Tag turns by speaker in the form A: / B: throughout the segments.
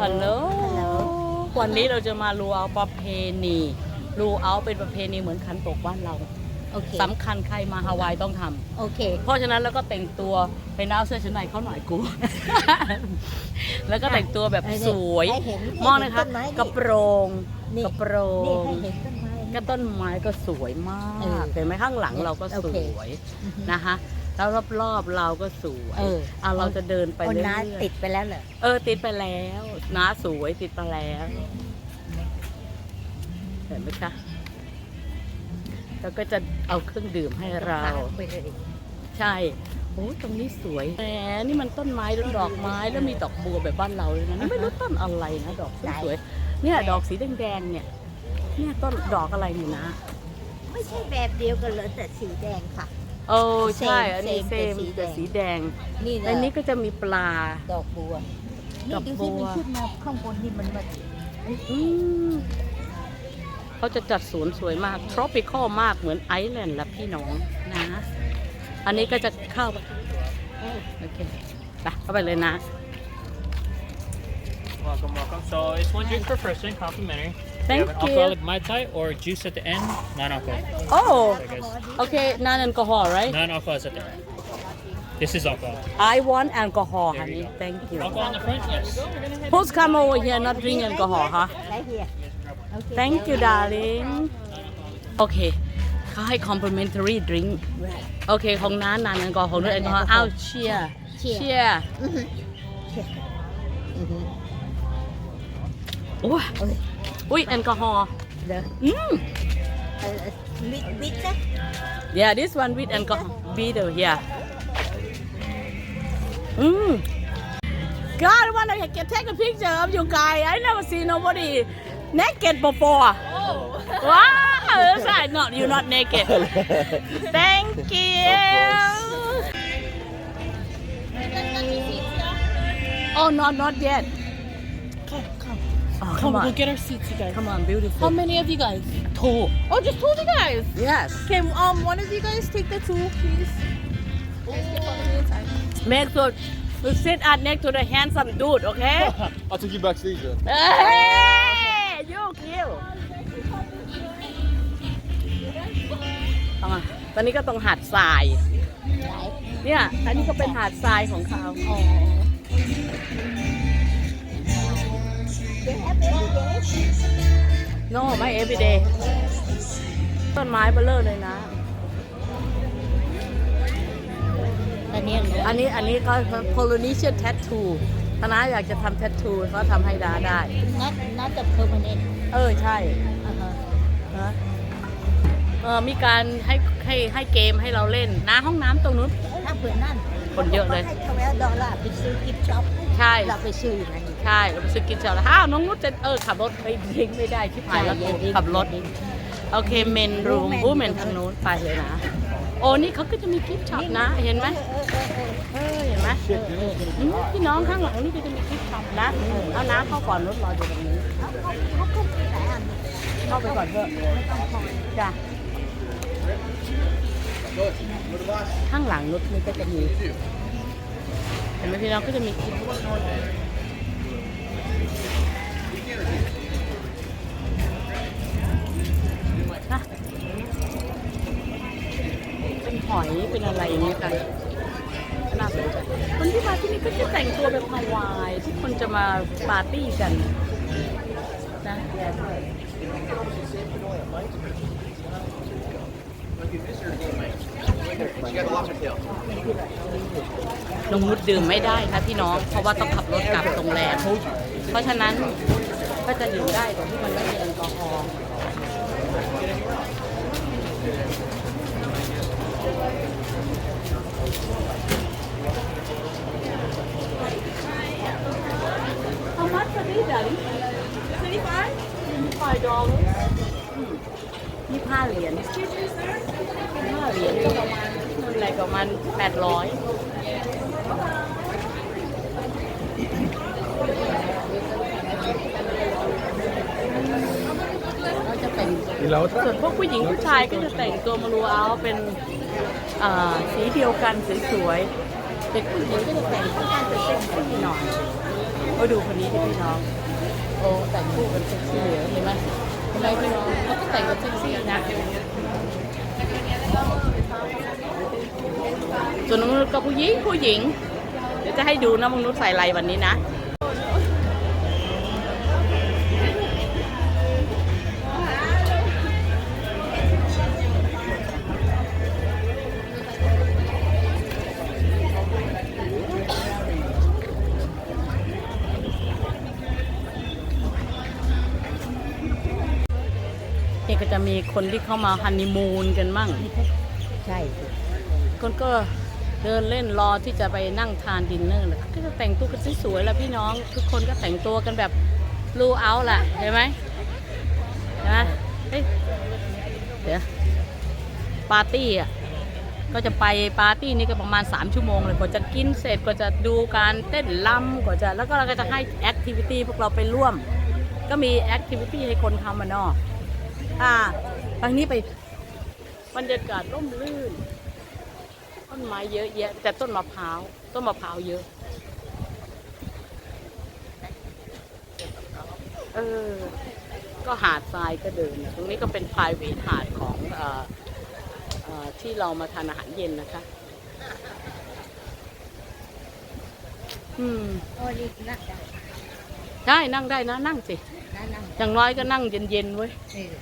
A: ฮัลโหล
B: ฮัลโหล
A: วันนี้เราจะมาลูเอาประเพณีลูเอาเป็นประเพณีเหมือนขันโตกบ้านเรา
B: โอเค
A: สำคัญใครมาฮาวายต้องทำ
B: โอเค
A: เพราะฉะนั้นแล้วก็แต่งตัวไปน้าเอาเสื้อชั้นในเขาหน่อยกู แล้วก็แต่งตัวแบบสวย
B: ให้เห็น
A: มองนะคะ
B: ให้เห็นต้นไม้นี่
A: กระโปรง
B: นี่
A: กระโปร
B: นี่
A: ง
B: ให้เห็นต้นไม้
A: ก็ต้นไม้ก็สวยมาก
B: เออ
A: เห็นไหมข้างหลังเราก็
B: โอ
A: ส
B: เค
A: วย
B: อือฮึ
A: นะคะ แล้วรอบๆเราก็สวย
B: เออ
A: เอาเราจะเดินไป
B: คน
A: เรื่
B: น้า
A: อย
B: ติดไปแล้วเหรอ
A: ๆเออ ติดไปแล้วน้าสวยติดไปแล้วเห็นไหมคะแล้วก็จะเอาเครื่องดื่มให้เรา
B: ไปเลย
A: ใช่โอ้ตรงนี้สวยแหมนี่มันต้นไม้แล้วดอกไม้แล้วมีดอกบัวแบบบ้านเราเลยนะนี่ไม่รู้ต้นอะไรนะดอกสวยๆเนี่ยดอกสีแดงๆเนี่ย เนี่ยต้นดอกอะไรนี่นะ
B: ไม่ใช่แบบเดียวกันเลยแต่สีแดงค่ะ
A: โอ้ใช่
B: Same
A: อันนี้
B: same
A: เซม
B: แต่สีแดง
A: แต่สีแดง
B: นี่แห
A: อั
B: ละ
A: นนี้ก็จะมีปลา
B: ดอกบัว
A: ด
B: นี่
A: อก
B: ดู
A: บั
B: สิ
A: ว
B: มันขึ้นมาข้างบนนี่มันมา
A: อืมเขาจะจัดสวนสวยมาก tropical มากเหมือนไอซ์แลนด์ละพี่น้องนะ อันนี้ก็จะเข้าไปโอเคไปเข้าไปเลยนะ
C: Welcome, welcome. So it's one drink per person, complimentary.
A: Thank
C: you have an
A: you.
C: alcoholic mai tai or juice at the end, non-alcohol.
A: โอ้
C: I guess
A: โอเค non alcohol right
C: non-alcohol is at the end. This is alcohol.
A: I want alcohol
C: There
A: honey
C: you go.
A: thank you
C: Alcohol in the front, yes.
A: who's come over here not drink alcohol ฮะ
B: ไรเฮียโอเค
A: thank you darling โอเค เขาให้ complimentary drink โอเค ของน้านานแอลกอฮอล์ด้วยแอลกอฮอล์อ้าวเชียร์
B: เชียร์
A: เชียร์
B: อือฮึอือฮึ
A: โอ้ย
B: เ อ้ย
A: อุ้ยแอลกอฮอล์
B: เด้อ
A: อืม
B: เออวิดวิดซะ
A: yeah this one with alcohol bitter yeah อืม God I wanna get take a picture of you guys I never see nobody naked before wow that's right not you not naked thank you oh not not yet
D: Come, come.
A: Oh
D: Come,
A: come
D: we'll
A: on
D: get our seats, you guys.
A: come on beautiful
D: How many of you guys?
A: two
D: Oh, just two of you guys.
A: yes
D: Can um one of you guys take the two, please?
A: make sure you sit at next to the handsome dude okay
E: I'll take you backstage then.
A: เอ้ยยูคิวเอามาตอนนี้ก็ตรงหาดทราย เนี่ย อันนี้ก็เป็นหาดทรายของเขา
B: อ๋อ They have every day
A: โน่ไม่ everyday ต้นไม้เบลเลอร์เลยนะ
B: อันนี้เหรอ
A: อันนี้อันนี้ก็ Polynesian tattoo ถ้าน้าอยากจะทำ tattoo เขาทำให้ดาได้
B: not not the permanent
A: เออ ใช่
B: อ่าฮะ
A: ฮะเออมีการให้ให้ให้เกมให้เราเล่นนะห้องน้ำตรงนู้น
B: ถ้าเผื่อนั่น
A: คนเยอะเลย
B: ให้ทเวลดอลลาร์ไปซื้อกิฟต์ช็อป
A: ใช่
B: เราไปซื้ออย่างนั้น
A: ใช่เราไปซื้อกินเสร็จแล้วอ้าวน้องนุชจะเออขับรถไปทิ้งไม่ได้ที่ผ่านแล้ว
B: ใช่อย่าดิ้น
A: ขับรถ
B: อย่าดิ้น
A: โอเคเมนรูม
B: Women
A: วูเมนทางนู้นไปเลยนะ โอ้นี่เขาก็จะมีกิฟต์ช็อปนะ เห็นไหม
B: เออเออเออ
A: เออเห็นไหมอืมพี่น้องข้างหลังนี่ก็จะมีกิฟต์ช็อปนะเอาน้ำเข้าก่อนรถรออยู่ตรงนี้
B: เขาเขาเขาก็มีหลายอัน
A: เข้าไปก่อนเถอะ
B: ไม่ต้องคอย
A: จ้ะ ข้างหลังรถนี่ก็จะมีเห็นไหมพี่น้องก็จะมีกิฟต์นะเป็นหอยเป็นอะไรอย่างเงี้ยค่ะน่าสนใจคนที่มาที่นี่ก็จะแต่งตัวแบบฮาวายทุกคนจะมาปาร์ตี้กันนะ ลงมุดดื่มไม่ได้นะพี่น้อง เพราะว่าต้องขับรถกลับโรงแรม เพราะฉะนั้นก็จะดื่มได้แต่ที่มันไม่มีแอลกอฮอล์เอามัดจะดีจังสี่ไฟไฟดองยี่ห้าเหรียญยี่ ห้าเหรียญก็ประมาณเงินอะไรประมาณแปดร้อยส่วนพวกผู้หญิงผู้ชายก็จะแต่งตัวมารูเอาเป็นสีเดียวกันสวยๆเด็กผู้หญิงก็จะแต่งค่อนข้างจะเซ็กซี่หน่อยก็ดูคนนี้ที่พี่น้อง โอ้แต่งคู่กันเซ็กซี่เลยเห็นไหมเห็นไหมพี่น้องเขาก็แต่งกันเซ็กซี่นะ ส่วนน้องนุชก็ผู้หญิงผู้หญิง เดี๋ยวจะให้ดูนะมงนุชใส่อะไรวันนี้นะนี่ก็จะมีคนที่เข้ามาฮันนีมูนกันมั่ง
B: ใช่สิ
A: คนก็ เดินเล่นรอที่จะไปนั่งทานดินเนอร์เลยก็จะแต่งตัวกันสวยๆแล้วพี่น้องทุกคนก็แต่งตัวกันแบบรูเอาแหละเห็นไหมเห็นไหมเฮ้ยเดี๋ยวปาร์ตี้อะก็จะไปปาร์ตี้นี่ก็ประมาณ 3 ชั่วโมงเลยกว่าจะกินเสร็จกว่าจะดูการเต้นรำกว่าจะแล้วก็เราก็จะให้แอคทิวิตี้พวกเราไปร่วม ก็มีแอคทิวิตี้ให้คนทำมานาะอ่าทางนี้ไปบรรยากาศร่มรื่น ต้นไม้เยอะแยะ แต่ต้นมะพร้าวต้นมะพร้าวเยอะ เออ ก็หาดทรายก็เดิน ตรงนี้ก็เป็น private หาดของเออเอ่อที่เรามาทานอาหารเย็นนะคะ อืม
B: โอ้ดีนะจ๊ะ
A: ได้นั่งได้นะ นั่งสิ
B: นั่นนั่ง
A: อย่างน้อยก็นั่งเย็นๆเว้ย
B: เออ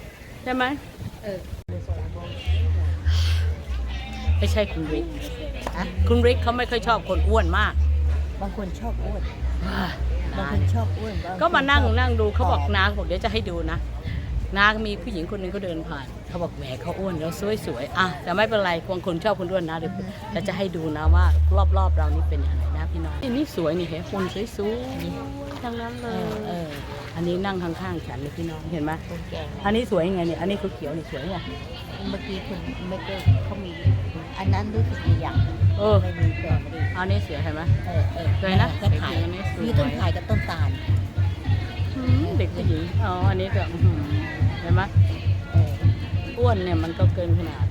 A: ใช่ไหม
B: เออ
A: ไม่ใช่คุณริก
B: อะ
A: คุณริกเขาไม่ค่อยชอบคนอ้วนมาก
B: บางคนชอบอ้วน
A: ว้า
B: บาง
A: นา
B: คนชอบอ้วนบงค
A: ก็มานั่ง
B: ชอบ
A: นั่งดูเขาบอก
B: ผม
A: นาเขาบอกเดี๋ยวจะให้ดูนะ นามีผู้หญิงคนหนึ่งเขาเดินผ่านเขาบอกแหมเขาอ้วนแล้วสวยสวยๆอะแต่ไม่เป็นไรบางคนชอบคนอ้วนนะเดี๋ยวแต่จะให้ดูนะว่ารอบๆเรานี่เป็นอย่างไรนะพี่น้องนี่สวยนี่เห็นคนสวยสวยๆทั้งนั้นเล
B: เอยอเออ
A: อันนี้นั่งข้างๆฉันเลยพี่น้องเห็นไหม
B: คนแก่
A: อันนี้สวยไงเนี่ยอันนี้เขาเขียวนี่สวยไง
B: เมื่อกี้คุณเมื่อกี้เขามี อันนั้นรู้สึกมีอย่าง
A: เออ
B: ไม่มีแฟนไม่ได้
A: อันนี้สวยเห็นไหม
B: เออเออ
A: สวยนะ
B: ก็ถ่าย
A: อันนี้สวย
B: มีต้นถ่ายกับต้นตาล
A: อืมเด็กผู้หญิงอ๋ออันนี้ก็อื้อหือเห็นไหม
B: เออ
A: อ้วนเนี่ยมันก็เกินขนาด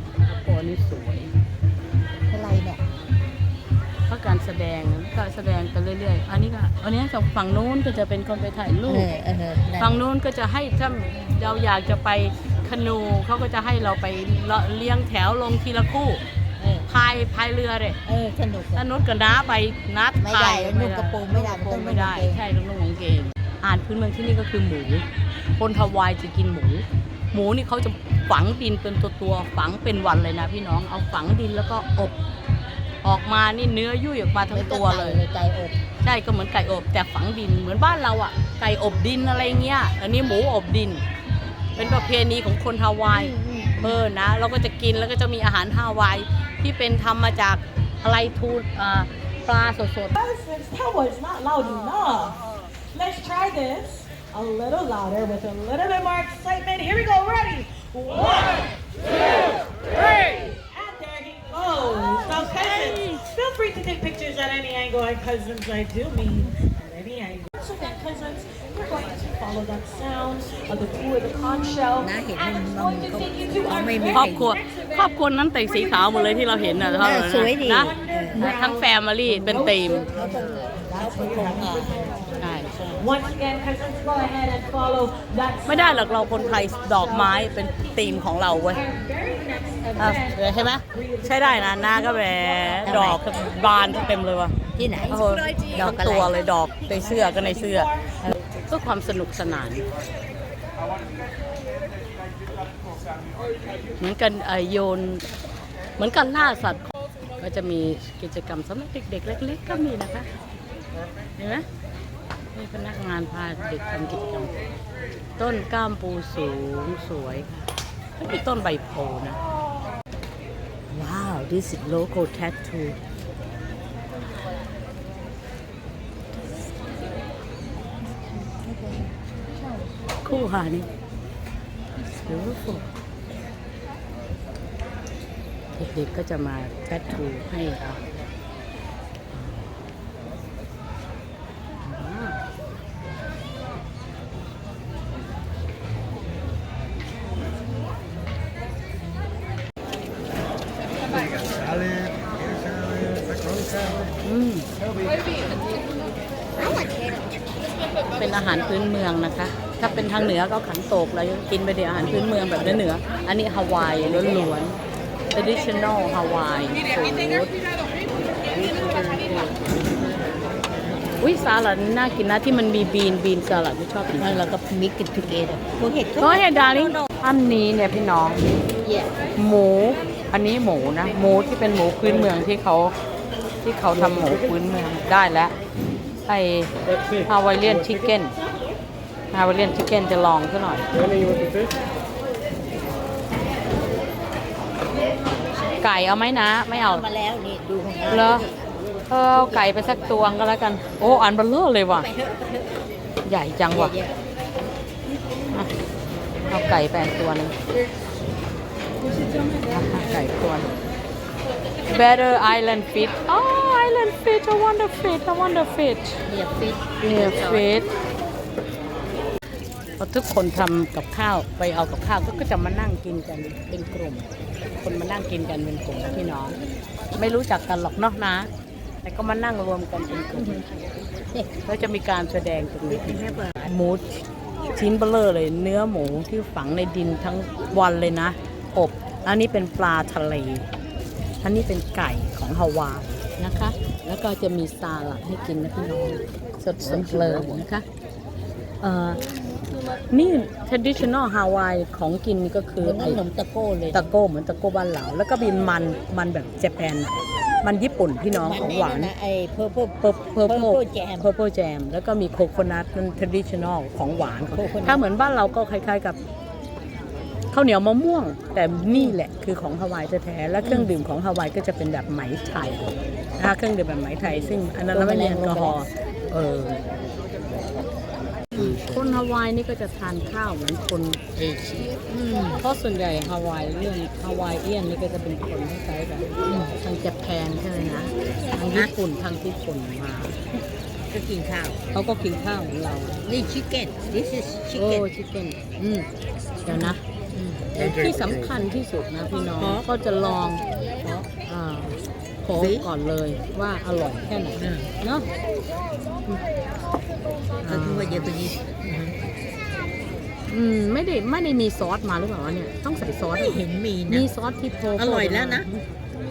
A: โอ้นี่สวย
B: อะไรเนี่ย
A: เพราะการแสดงก็แสดงไปเรื่อยๆ อันนี้ก็อันนี้จากฝั่งนู้นก็จะเป็นคนไปถ่ายรู
B: เอ
A: ป
B: อเออนั่น
A: ฝั่งนู้นก็จะให้ถ้าเราอยากจะไปคนูเขาก็จะให้เราไปเลี้ยงแถวลงทีละคู่
B: เออ
A: พายพายเรือเลย
B: เออสนุก
A: ถ้า
B: อะ
A: นุชกับน้าไปนัด
B: ไม่ได้
A: พาย
B: นุ่งกระโปรงไม่ได้
A: นุ่งกระโปรง
B: มันต้อง
A: ไม่ได้
B: นุ่งกางเกง
A: ใช่ต้องนุ่งกางเกงอาหารพื้นเมืองที่นี่ก็คือหมู คนฮาวายจะกินหมู หมูนี่เขาจะฝังดินเป็นตัวตัวๆฝังเป็นวันเลยนะ พี่น้องเอาฝังดินแล้วก็อบ ออกมานี่เนื้อยุ่ยออกมาทั้งตัวเลย
B: ไก่อบ
A: ใช่ก็เหมือนไก่อบแต่ฝังดินเหมือนบ้านเราอะไก่อบดินอะไรเงี้ย อันนี้หมูอบดิน เป็นประเพณีของคนฮาวายเออนะเราก็จะกินแล้วก็จะมีอาหารฮาวาย ที่เป็นทำมาจากอะไรทูอ่าปลาสด
F: That was not loud enough. Let's try this a little louder with a little bit more excitement. Here we go. Ready? One, two, three. And there he goes. Now, cousins, feel free to take pictures at any angle. And cousins, I do mean at any angle. So then, cousins, we're going to follow that sound of the two of the conch shell.
B: นะเห็น
F: And
B: มัน
F: it's
B: มัน
F: going to take you to
B: เขา
F: our
B: ไม่มี
A: ๆครอบครัว ครอบครัวนั้นแต่งสีขาวหมดเลยที่เราเห็นนะ
B: เออสวยดี
A: นะ
B: เออ
A: นะทั้งแฟมิลี่เป็นธีม
B: เขาต้องแล้วเขาคงอะ
A: ใช่ใช่
F: Once again, cousins, go ahead and follow that
A: ไม่ได้หรอกเราคนไทยดอกไม้เป็นธีมของเราเว้ย
F: Our very next
A: อะ
F: event
A: ใช่ไหมใช่ได้นะหน้าก็แหมดอกบานเต็มเลยว่ะ
B: ที่ไหน
A: โอ้โห
B: ดอก
A: ทั้ง
B: อะไร
A: ตัวเลยดอกในเสื้อก็ในเสื้อเพื่อความสนุกสนาน เหมือนกันเอ่อโยน เหมือนกันล่าสัตว์ ก็จะมีกิจกรรมสำหรับเด็กๆ เล็ก ๆ ก็มีนะคะเห็นไหมมีพนักงานพาเด็กทำกิจกรรม ต้นกล้ามปูสูงสวยค่ะแล้วมีต้นใบโพนะว้าว this is local tattoo คู่หานี่ beautiful เด็กๆก็จะมาแทททูให้เราอ่า
G: Salad, potato salad, macaroni salad.
A: อืม
B: I want carrot
A: เป็นอาหารพื้นเมืองนะคะถ้า เป็นทางเหนือก็ขันโตกเราจะกินไปเดี๋ยวอาหารพื้นเมืองแบบเหนือๆอันนี้ฮาวายล้วนๆ traditional Hawaii food อุ้ยสลัดนี่น่ากินนะที่มันมีบีนบีนสลัดไม่ชอบกิน
B: แล้วเราก็ mix it together โอเค
A: ก็เห็นดาริงอันนี้เนี่ยพี่น้อง
B: yeah
A: หมู อันนี้หมูนะ หมูที่เป็นหมูพื้นเมืองที่เขาที่เขาทำหมูพื้นเมืองได้แล้วไอฮาวายเลียนชิคเก้น ฮาวายเลียนชิคเก้นจะลองซะหน่อย
E: Really, you want the fish?
A: ไก่เอาไหมนะ ไม่เอา
B: มาแล้วนี่ดูของเรา
A: เหรอเออเอาไก่ไปสักตัวก็แล้วกัน โอ้อันเบลเลอร์เลยว่ะ
B: ไปเถอะไปเถอะ
A: ใหญ่จังว่ะ
B: เยอะ
A: อะเอาไก่ไปอันตัวหนึงเอาไก่ตัวหนึ่ง Better Island Fish Oh Island Fish I want the fish I want the fish
B: ๆเนี่ยฟิต
A: เนี่ยฟิต พอทุกคนทำกับข้าวไปเอากับข้าวก็จะมานั่งกินกันเป็นกลุ่ม คนมานั่งกินกันเป็นกลุ่มพี่น้อง ไม่รู้จักกันหรอกเนาะนะ แต่ก็มานั่งรวมกันเป็นกลุ่มแล้วจะมีการแสดงตรงนี้หมูชิ้นเบลเลอร์เลย เนื้อหมูที่ฝังในดินทั้งวันเลยนะ อบ อันนี้เป็นปลาทะเล อันนี้เป็นไก่ของฮาวายนะคะ แล้วก็จะมีซาลัดให้กินนะพี่น้องสดสดๆเลยนะคะ เอ่อ นี่ traditional ฮาวายของกินนี่ก็คือ
B: เหมือน
A: ไอ้
B: ขนมตะโก้เลย
A: ตะโก้เหมือนตะโก้บ้านเราแล้วก็บินมันมันแบบเจแปนอะมันญี่ปุ่นพี่น้องของหวาน
B: นะไอ้ purple
A: เ u อร์เพิร์
B: purple jam
A: เพอร์เพลแจมแล้วก็มีโคโคนัทมัน traditional ของหวาน
B: Coconut
A: ถ้าเหมือนบ้านเราก็คล้ายๆกับข้าวเหนียวมะม่วง แต่นี่แหละคือของฮาวายแท้ๆและเครื่องดื่มของฮาวายก็จะเป็นแบบไหมไทยนะคะเครื่องดื่มแบบไหมไทย ซึ่งอันนั้นเราไม่มีแอลกอฮอล์เออ คนฮาวายนี่ก็จะทานข้าวเหมือนคนเอเชียเพราะส่วนใหญ่ฮาวายเรื่องฮาวายเอียนนี่ก็จะเป็นคนคล้ายๆแบบทางญี่ปุ่นใช่ไหมนะทางญี่ปุ่นทางญี่ปุ่นมา
B: ก็กินข้าว
A: เขาก็กินข้าวเหมือนเรา
B: นี่ chicken this is
A: โอ้
B: chicken
A: ชิคเก้นอืมเดี๋ยวนะ
B: อืม
A: แต่ที่สำคัญที่สุดนะพี่น้อง
B: ขอ
A: ก็จะลอง
B: ขอ
A: อ่าขอ
B: สิ
A: ก่อนเลยว่าอร่อยแค่ไหน
B: อ่า
A: เนาะ
B: ก็คือว่าเยอะกว่านี้อืม
A: อืมไม่ได้ไม่ได้มีซอสมาหรือเปล่าวะเนี่ยต้องใส่ซอส
B: ไม่เห็นมีนะ
A: มีซอสที่โพ
B: อร่อยแล้วนะ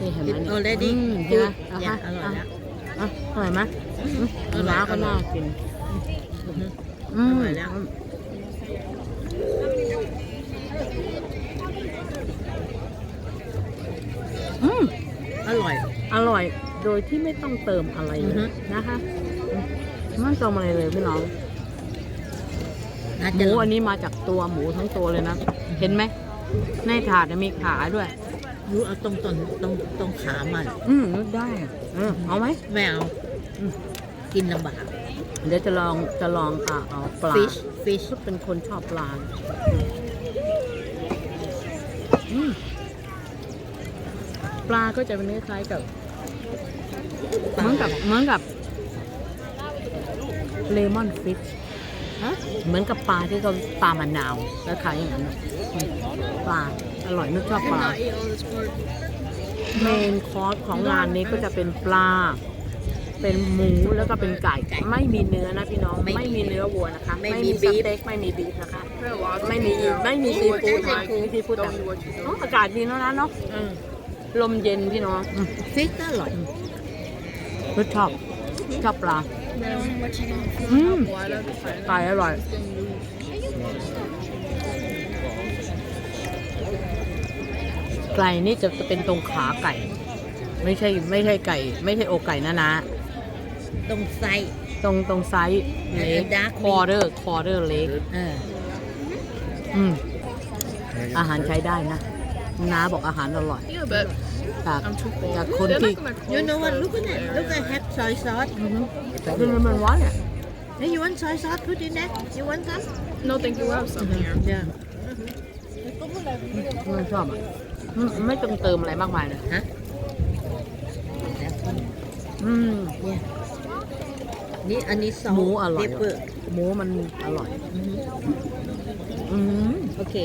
A: นี่เห็นไหม
B: It
A: เนี่ย
B: already
A: อืมเห็นไหม
B: good
A: อะ
B: yeah
A: ฮะ
B: อร่อยแล้ว
A: อะอร่อยไหมอืม
B: อร่อย
A: น้าก็
B: อร่อย
A: น่ากิน
B: อือฮึ
A: อืม
B: อร่อยแล้ว
A: อืม
B: อร่อย
A: อร่อยโดยที่ไม่ต้องเติมอะไรเล
B: อือฮึ
A: ยนะคะ ไม่ต้องเติมอะไรเลยพี่น้อง
B: น่า
A: ห
B: จะ
A: มู
B: ลอง
A: อันนี้มาจากตัวหมูทั้งตัวเลยนะ เห็นไหม ในถาดเนี่ยมีขาด้วย
B: รู้เอาตรงตรงตรงตรงขามัน
A: อืมนึกได้อะเออเอาไหม
B: ไม่เอา
A: อืม
B: กินลำบาก
A: เดี๋ยวจะลองจะลองอ่าเอาปลา
B: fish fish
A: ก็เป็นคนชอบปลาอืมปลาก็จะเป็นคล้ายๆกับเหมือนกับเหมือนกับ เลมอนฟิช
B: ฮะ
A: เหมือนกับปลาที่เขาปลามะนาวแล้วขายอย่างนั้นน่ะอืมปลาอร่อยนึกชอบปลาเมนคอร์สของงานนี้ก็จะเป็นปลา เป็นหมูแล้วก็เป็นไก่ ไม่มีเนื้อนะพี่น้อง
B: ไม่มี
A: ไม่มีเนื้อวัวนะคะ
B: ไม่มี
A: ส
B: beef
A: เต็กไม่มีบีฟนะคะ ไม่มีไม่มีซีฟู้ดนะไม่มีซีฟู้ดแต่อ๋ออากาศดีแล้วนะเนาะ
B: อืม
A: ลมเย็นพี่น้องอืม
B: ฟิชก็อร่อย
A: รสชอบชอบปลา อืมไก่อร่อย ไก่นี่จะเป็นตรงขาไก่ ไม่ใช่ไม่ใช่ไก่ ไม่ใช่อกไก่นะนะ
B: ตรงไส้
A: ตรงตรงไซส์เล็ก
B: Dark
A: คอเดอร์คอเดอร์เล็ก
B: เออ
A: อืมอาหารใช้ได้นะน้าบอกอาหารอร่อย
D: Yeah, but
A: จาก
D: I'm too full.
A: จากคน
D: They're
A: ที่
D: not gonna
B: you
D: close
B: know what
D: for-
B: look at that look at have soy sauce
A: อือฮึคือมันมันว่าเนี่ย
B: hey you want soy sauce put in there you want some
D: No, thank you. We'll have some here.
B: yeah
A: มันชอบอะอืมไม่ต้องเติมอะไรมากมายเลย
B: ฮะ
A: อืม
B: เนี่ยนี่อันนี้ซอส
A: หมูอร่อย
B: เปอร์
A: หมูมันอร่อย อืม
B: โอเค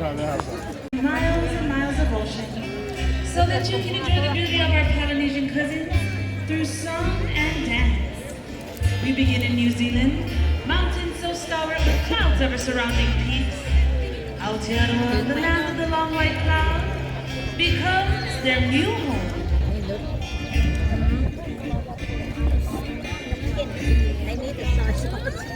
E: No, they have some.
H: miles and miles of ocean so that you can enjoy the beauty of our Polynesian cousins through song and dance. We begin in New Zealand, mountains so stalwart with clouds ever surrounding peaks. Aotearoa, the land of the long white cloud, becomes their new home.
I: I need sauce.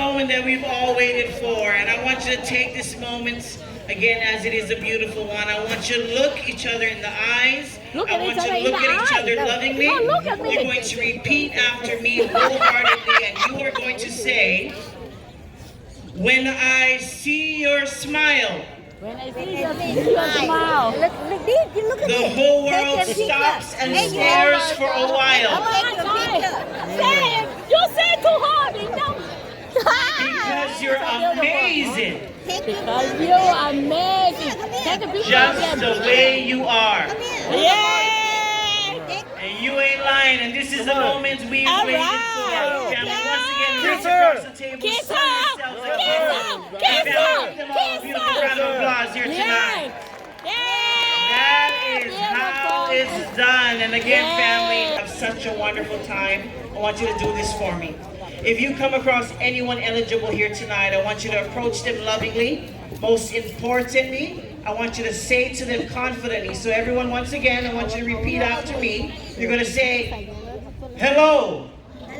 I: Moment that we've all waited for, and I want you to take this moment again as it is a beautiful one. I want you to look each other in the eyes.
A: Look
I: I
A: at
I: want
A: each
I: you
A: other
I: to
A: in
I: look
A: the
I: at each
A: eyes.
I: other lovingly.
A: Look at me.
I: You're going to repeat after me wholeheartedly, and you are going to say, "When I see your smile."
A: When I see your your smile
B: Look, look, this, you look at
I: The
B: this.
I: whole world stops and stares for a while
B: Take a. Oh
A: say it you say too hard enough
I: because you're amazing,
B: Take a
A: because you are amazing take a picture
I: just the way you are.
B: Come
A: yeah
I: And you ain't right, and this is the moment we
A: All
I: waited
A: right.
I: for. Family, once again,
A: Yeah.
I: reach across the table.
A: Kiss her. Kiss her. Kiss her.
I: give them all a
A: Kiss
I: beautiful
A: her.
I: round of applause here tonight.
A: Yay! Yay!
I: That is how it's done. And again,
A: Yay.
I: family, have such a wonderful time. I want you to do this for me. If you come across anyone eligible here tonight, I want you to approach them lovingly. Most importantly, I want you to say to them confidently. So everyone, once again, I want you to repeat after me. You're going to say, hello.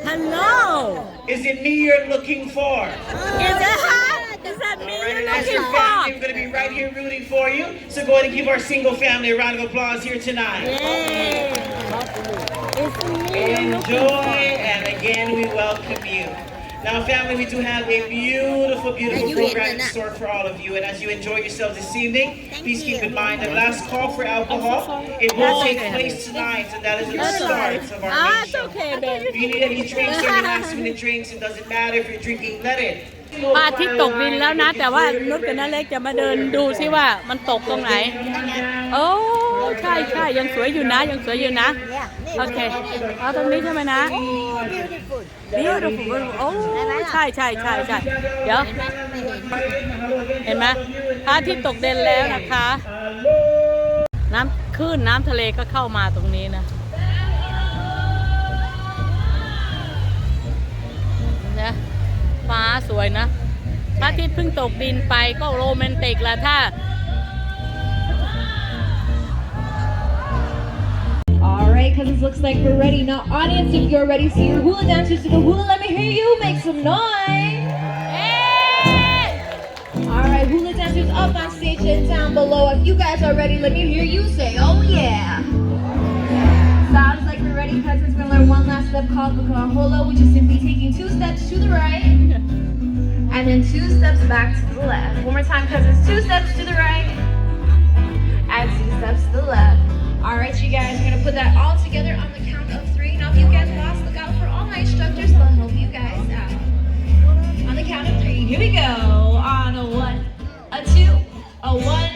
A: Hello.
I: Is it me you're looking for?
A: Is that her? Is that me
I: right,
A: you're looking
I: family,
A: for?
I: we're going to be right here rooting for you. So go ahead and give our single family a round of applause here tonight.
A: Yay! It's me you're looking
I: Enjoy, and again, we welcome you. Now, family, we do have a beautiful, beautiful
B: you
I: program
B: hit
I: in
B: the
I: store for all of you. And as you enjoy yourselves this evening,
B: Thank
I: please keep
B: you.
I: in mind the last call for alcohol. It will
A: That's
I: take
A: okay.
I: place tonight, and that is the
A: That's
I: start
A: alright.
I: of our
A: Ah,
I: main
A: it's
I: show.
A: okay,
I: If
A: babe.
I: you need any drinks or any last minute drinks, it doesn't matter if you're drinking, let it.
A: พระอาทิตย์ตกดินแล้วนะ แต่ว่านุชกับน้าเล็กจะมาเดินดูซิว่ามันตกตรงไหน โอ้ใช่ใช่ยังสวยอยู่นะ ยังสวยอยู่นะ โอเค เอาตรงนี้ใช่ไหมนะ beautiful โอ้ใช่ใช่ใช่ใช่เดี๋ยว เห็นไหมพระอาทิตย์ตกเดินแล้วนะคะ น้ำคลื่นน้ำทะเลก็เข้ามาตรงนี้นะนะฟ้าสวยนะพระอาทิตย์เพิ่งตกดินไปก็โรแมนติกแล้วถ้า
D: Alright, cousins, looks like we're ready. Now, audience, if you're ready, see your hula dancers to the hula, let me hear you make some noise. Alright, hula dancers up on stage and down below. If you guys are ready, let me hear you say, oh yeah. Sounds like we're ready, cousins. We're gonna learn one last step called the hula, which is simply taking two steps to the right and then two steps back to the left. One more time, cousins. Two steps to the right and two steps to the left. All right, you guys, we're gonna put that all together on the count of three. Now, if you get lost, look out for all my instructors. They'll help you guys out. On the count of three, here we go. On a one, a two, a one.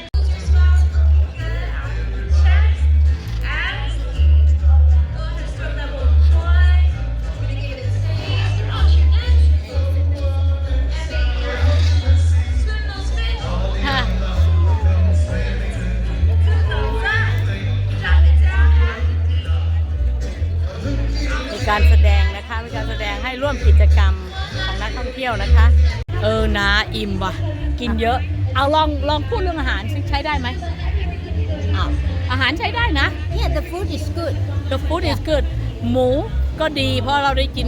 A: อนะอิ่มว่ะ กินเยอะ เอาลองลองพูดเรื่องอาหารสิใช้ได้ไหมอ้าวอาหารใช้ได้นะ
B: Yeah, the food is good.
A: The food is good หมูก็ดี เพราะเราได้กิน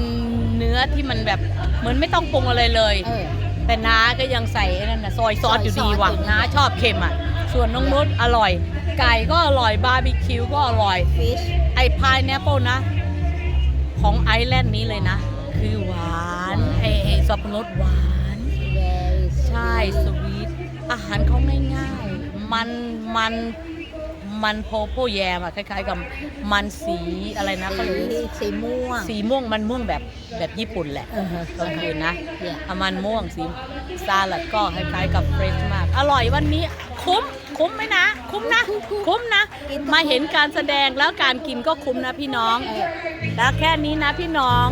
A: เนื้อที่มันแบบเหมือนไม่ต้องปรุงอะไรเลย
B: เออ
A: แต่น้าก็ยังใส่ไอ้นั่นนะซอยซอสอยู่ดีว่ะ
B: ซอยซอสอยู่ดี
A: น้าชอบเค็มอะ ส่วนน้องนุชอร่อย ไก่ก็อร่อยบาร์บีคิวก็อร่อย
B: fish
A: ไอ้พายแนปเปิลนะ ของไอซ์แลนด์นี้เลยนะ คือหวานไอ้ไอ้สับปะรดหวาน
B: very
A: ใช่สวีทอาหารเขาง่ายๆมันมันมันโพโพแยมอะคล้ายๆกับมันสีอะไรนะเขาเรียก
B: สีสีม่วง
A: สีม่วงมันม่วงแบบแบบญี่ปุ่นแหละ
B: อือฮะ
A: ก็คือนะ
B: Yeah
A: เอามันม่วงสีซาลัดก็คล้ายๆกับเฟรชมาก อร่อยวันนี้คุ้มคุ้มไหมนะ คุ้มนะ คุ้มนะ มาเห็นการแสดงแล้วการกินก็คุ้มนะพี่น้อง แล้วแค่นี้นะพี่น้อง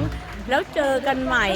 A: แล้วเจอกันใหม่